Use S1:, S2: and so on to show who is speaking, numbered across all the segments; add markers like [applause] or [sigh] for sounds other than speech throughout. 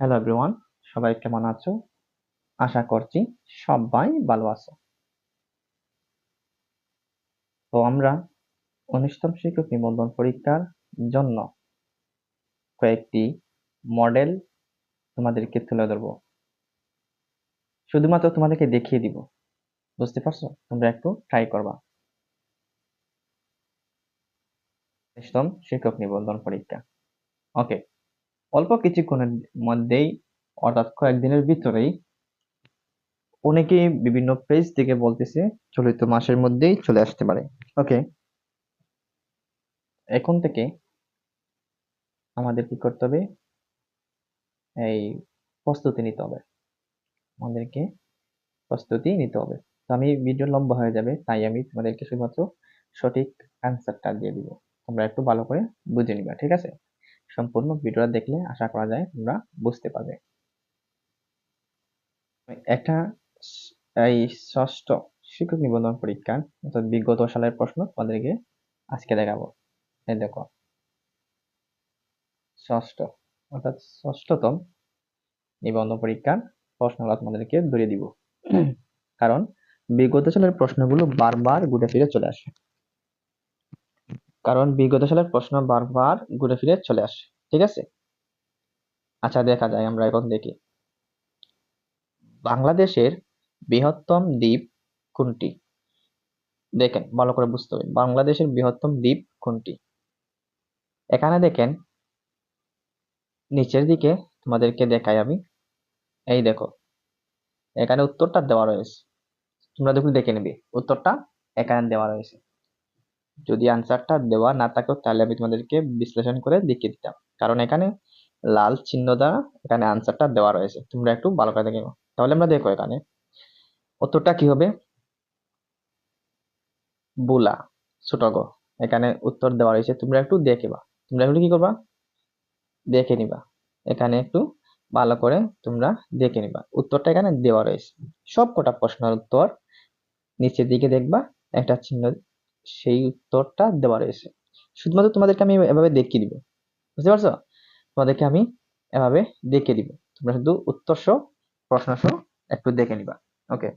S1: Hello everyone সবাই কেমন আছো? আশা করছি সবাই ভালো আছো। তো আমরা উনিশতম শিক্ষক নিবন্ধন পরীক্ষার জন্য কয়েকটি মডেল তোমাদেরকে তুলে ধরবো। শুধুমাত্র তোমাদেরকে দেখিয়ে দিব, বুঝতে পারছ? তোমরা একটু ট্রাই করবা। উনিশতম শিক্ষক নিবন্ধন পরীক্ষা। ওকে অল্প কিছুক্ষণের মধ্যেই, অর্থাৎ কয়েকদিনের ভিতরেই অনেকেই বিভিন্ন পেজ থেকে বলতেছে, চলিত মাসের মধ্যেই চলে আসতে পারে। ওকে এখন থেকে আমাদের কি করতে হবে? এই প্রস্তুতি নিতে হবে। আমাদেরকে প্রস্তুতি নিতে হবে। তো আমি ভিডিও লম্বা হয়ে যাবে, তাই আমি তোমাদেরকে শুধুমাত্র সঠিক অ্যান্সারটা দিয়ে দিব। তোমরা একটু ভালো করে বুঝে নিবা, ঠিক আছে? সম্পূর্ণ ভিডিওটা দেখলে আশা করা যায় তোমরা বুঝতে পারবে। একটা এই ষষ্ঠ শিক্ষক নিবন্ধন পরীক্ষা, অর্থাৎ বিগত সালের প্রশ্ন তোমাদেরকে আজকে দেখাবো। এই দেখো। ষষ্ঠ, অর্থাৎ ষষ্ঠতম নিবন্ধন পরীক্ষার প্রশ্নগুলো তোমাদেরকে ধরিয়ে দিব। কারণ বিগত সালের প্রশ্নগুলো বারবার ঘুরে ফিরে চলে আসে। কারণ বিগত সালের প্রশ্ন বারবার ঘুরে ফিরে চলে আসে, ঠিক আছে? আচ্ছা দেখা যায়, আমরা এখন দেখি। বাংলাদেশের বৃহত্তম দ্বীপ কোনটি? দেখেন, ভালো করে বুঝতে হবে। বাংলাদেশের বৃহত্তম দ্বীপ কোনটি? এখানে দেখেন, নিচের দিকে তোমাদেরকে দেখাই আমি। এই দেখো, এখানে উত্তরটা দেওয়া রয়েছে। তোমরা দেখুন দেখে নিবে, উত্তরটা এখানে দেওয়া রয়েছে। যদি আনসারটা দেওয়া না থাকতো তাহলে আমি তোমাদেরকে বিশ্লেষণ করে দেখিয়ে দিতাম। কারণ এখানে লাল চিহ্ন দ্বারা এখানে আনসারটা দেওয়া রয়েছে। তোমরা একটু ভালো করে দেখে তাহলে আমরা দেখো এখানে। উত্তরটা কি হবে? বুলা ছোট গ এখানে উত্তর দেওয়া রয়েছে। তোমরা একটু দেখেবা তোমরা একটু কি করবা? দেখে নিবা। এখানে একটু ভালো করে তোমরা দেখে নিবা। উত্তরটা এখানে দেওয়া রয়েছে। সব কটা প্রশ্নের উত্তর নিচের দিকে দেখবা। একটা চিহ্ন সেই উত্তরটা দেওয়া রয়েছে। শুধুমাত্র তোমাদেরকে আমি এভাবে দেখিয়ে দিব। বুঝতে পারছ? তোমাদেরকে আমি এভাবে দেখিয়ে দিব। তোমরা শুধু উত্তর সহ, প্রশ্ন সহ একটু দেখে নিবা। ওকে?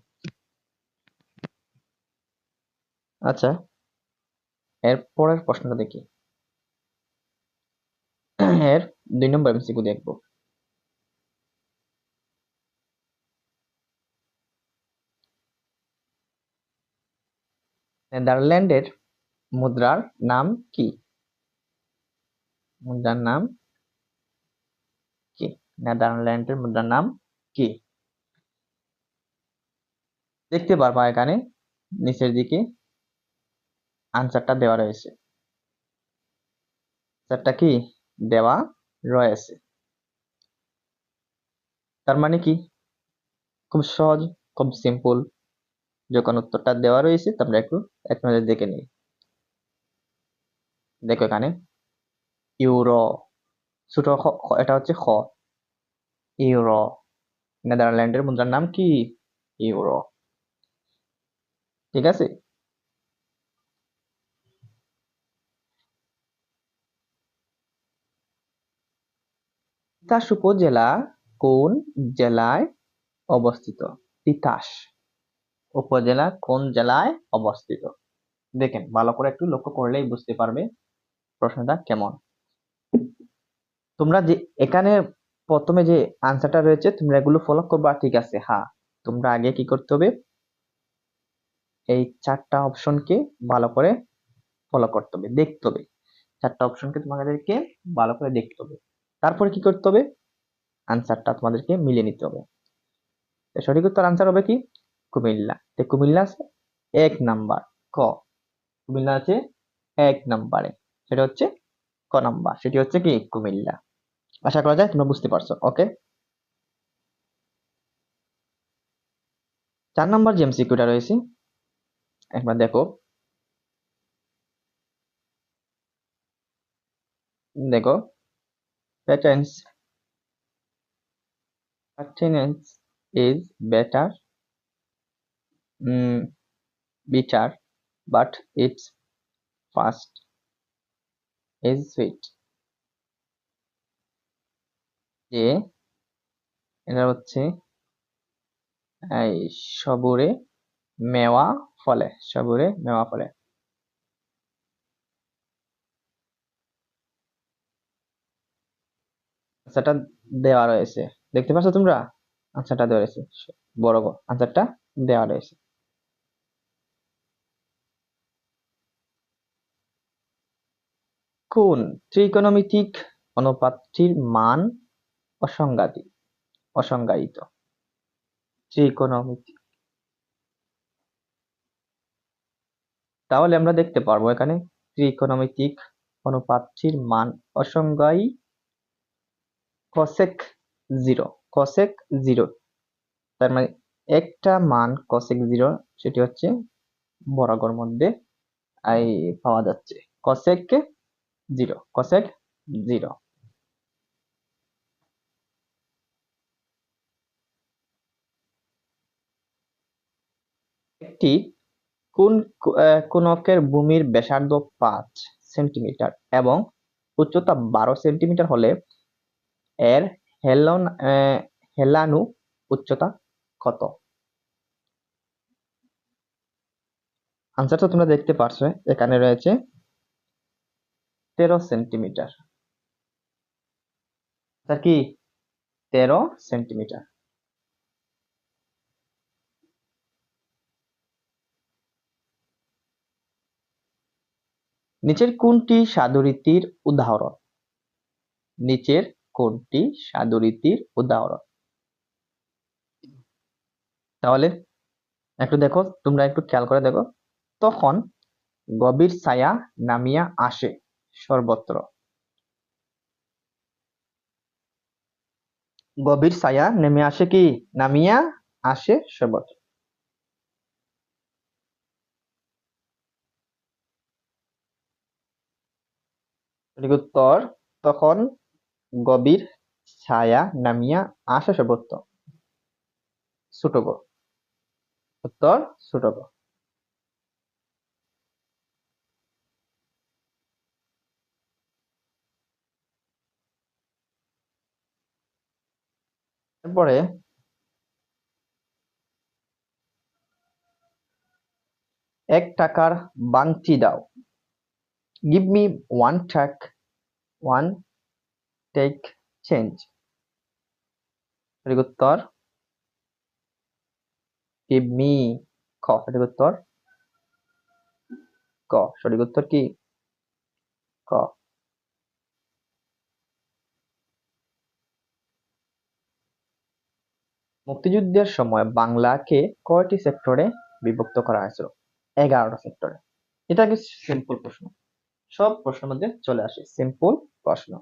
S1: আচ্ছা এরপরের প্রশ্নটা দেখি। [clears throat] এর দুই নম্বর এমসিকিউ দেখব। নেদারল্যান্ডের মুদ্রার নাম কি? মুদ্রার নাম কি? নেদারল্যান্ডের মুদ্রার নাম কি? দেখতে পারবা এখানে, নিচের দিকে আনসারটা দেওয়া রয়েছে। আনসারটা কি? দেওয়া রয়েছে। তার মানে কি? খুব সহজ, খুব সিম্পল যখন উত্তরটা দেওয়া রয়েছে, তোমরা একটু এক নজর দেখে নিই দেখো এখানে। ইউরো। ছোট এটা হচ্ছে খ ইউরো। নেদারল্যান্ডের মুদ্রার নাম কি? ইউরো। ঠিক আছে? তিতাস উপজেলা কোন জেলায় অবস্থিত? তিতাস। উপজেলা কোন জেলায় অবস্থিত? দেখেন, ভালো করে একটু লক্ষ্য করলেই বুঝতে পারবে প্রশ্নটা কেমন। তোমরা যে এখানে প্রথমে যে আনসারটা রয়েছে, তোমরা এগুলো ফলো করবা, ঠিক আছে? হ্যাঁ তোমরা আগে কি করতে হবে? এই চারটা অপশনকে ভালো করে ফলো করতে হবে, দেখতে হবে। চারটা অপশনকে তোমাদেরকে ভালো করে দেখতে হবে। তারপরে কি করতে হবে? আনসারটা তোমাদেরকে মিলিয়ে নিতে হবে। সঠিক উত্তর আনসার হবে কি? কুমিল্লা। তো কুমিল্লা আছে এক নাম্বার, ক। কুমিল্লা আছে এক নাম্বারে। সেটা হচ্ছে ক নাম্বার। সেটি হচ্ছে কি? কুমিল্লা। আশা করা যায় তোমরা বুঝতে পারছ। ওকে? চার নাম্বার যে এমসিকিউটা রয়েছে, একবার দেখো। দেখো। Patterns pertinence is better mm, bitter but it's fast. Is sweet. যে এটা হচ্ছে এই সবুরে মেওয়া ফলে সবুরে মেওয়া ফলে। আনসারটা দেওয়া রয়েছে। দেখতে পাচ্ছ তোমরা? আনসারটা দেওয়া রয়েছে। বড়। আনসারটা দেওয়া রয়েছে। কোন ত্রিকোণমিতিক অনুপাতটির মান অসংজ্ঞাতি, অসংজ্ঞায়িত। ত্রিকোণমিতিক। তাহলে আমরা দেখতে পারব এখানে ত্রিকোণমিতিক অনুপাতটির মান অসংজ্ঞায়ী কসেক জিরো কসেক জিরো তার মানে একটা মান কসেক জিরো সেটি হচ্ছে বরাবর মধ্যে পাওয়া যাচ্ছে। Cosec zero. Cosec zero. একটি কোন কোনকের ভূমির ব্যাসার্ধ পাঁচ সেন্টিমিটার এবং উচ্চতা বারো সেন্টিমিটার হলে এর হেলন হেলানু উচ্চতা কত? আনসারটা তোমরা দেখতে পারছ। এখানে রয়েছে তেরো সেন্টিমিটার। তার কি? তেরো সেন্টিমিটার। নিচের কোনটি সাধুরীতির উদাহরণ। নিচের কোনটি সাধুরীতির উদাহরণ। তাহলে একটু দেখো, তোমরা একটু খেয়াল করে দেখো। তখন গভীর ছায়া নামিয়া আসে। সর্বত্র। গভীর ছায়া নেমে আসে কি? নামিয়া আসে সর্বত্র। উত্তর তখন গভীর ছায়া নামিয়া আসে সর্বত্র। ছোট উত্তর ছোট তারপরে এক টাকার বাংটি দাও। Give me one taka one taka change উত্তর? গিভ মি খ সঠিক উত্তর? ক। সঠিক উত্তর কি? ক। মুক্তিযুদ্ধের সময় বাংলাকে কয়টি সেক্টরে বিভক্ত করা হয়েছিল? এগারোটা সেক্টরে। এটা কি সিম্পল প্রশ্ন? সব প্রশ্ন চলে আসে। সিম্পল প্রশ্ন।